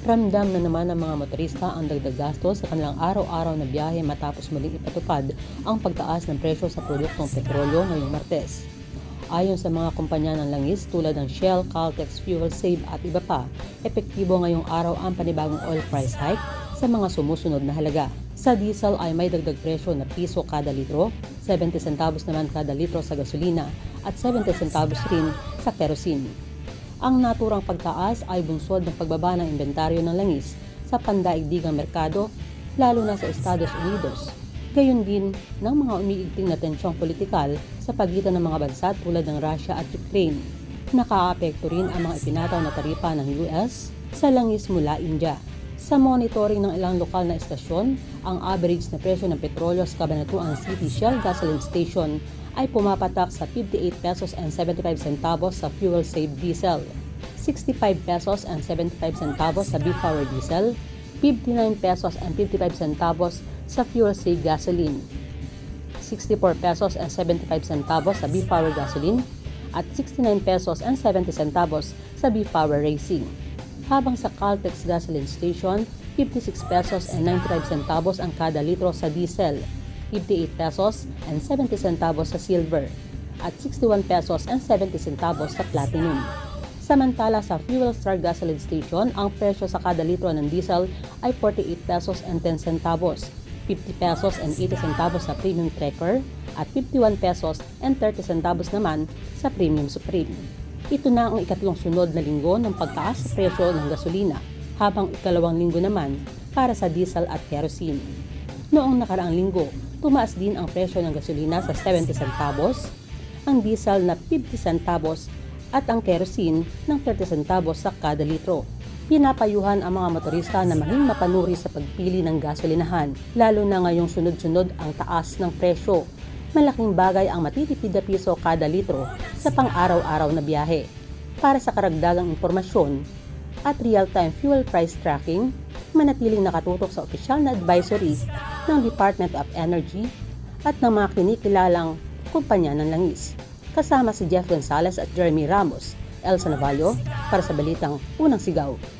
Ramdam na naman ng mga motorista ang dagdag gasto sa kanilang araw-araw na biyahe matapos muling ipatupad ang pagtaas ng presyo sa produktong petrolyo ngayong Martes. Ayon sa mga kumpanya ng langis tulad ng Shell, Caltex, Fuel Save at iba pa, epektibo ngayong araw ang panibagong oil price hike sa mga sumusunod na halaga. Sa diesel ay may dagdag presyo na piso kada litro, 70 centavos naman kada litro sa gasolina at 70 centavos rin sa kerosene. Ang naturang pagtaas ay bunsod ng pagbaba ng inventaryo ng langis sa pandaigdigang merkado, lalo na sa Estados Unidos. Gayon din ng mga umiigting na tensyong politikal sa pagitan ng mga bansa tulad ng Russia at Ukraine. Nakaapekto rin ang mga ipinataw na taripa ng US sa langis mula India. Sa monitoring ng ilang lokal na estasyon, ang average na presyo ng petrolyo sa Cabanatuan City Shell Gasoline Station ay pumapatak sa 58 pesos and 75 centavos sa fuel save diesel, 65 pesos and 75 centavos sa B-Power diesel, 59 pesos and 55 centavos sa fuel save gasoline, 64 pesos and 75 centavos sa B-Power gasoline, at 69 pesos and 70 centavos sa B-Power Racing. Habang sa Caltex Gasoline Station, 56 pesos and 95 centavos ang kada litro sa diesel, 58 pesos and 70 centavos sa silver, at 61 pesos and 70 centavos sa platinum. Samantala sa Fuel Star Gasoline Station, ang presyo sa kada litro ng diesel ay 48 pesos and 10 centavos, 50 pesos and 80 centavos sa Premium Tracker, at 51 pesos and 30 centavos naman sa Premium Supreme. Ito na ang ikatlong sunod na linggo ng pagtaas sa presyo ng gasolina, habang ikalawang linggo naman para sa diesel at kerosene. Noong nakaraang linggo, tumaas din ang presyo ng gasolina sa 70 centavos, ang diesel na 50 centavos at ang kerosene ng 30 centavos sa kada litro. Pinapayuhan ang mga motorista na maging mapanuri sa pagpili ng gasolinahan, lalo na ngayong sunod-sunod ang taas ng presyo. Malaking bagay ang matitipid na piso kada litro sa pang-araw-araw na biyahe. Para sa karagdagang impormasyon at real-time fuel price tracking, manatiling nakatutok sa opisyal na advisory ng Department of Energy at ng mga kinikilalang kumpanya ng langis. Kasama si Jeff Gonzalez at Jeremy Ramos, Elsa Navallo para sa Balitang Unang Sigaw.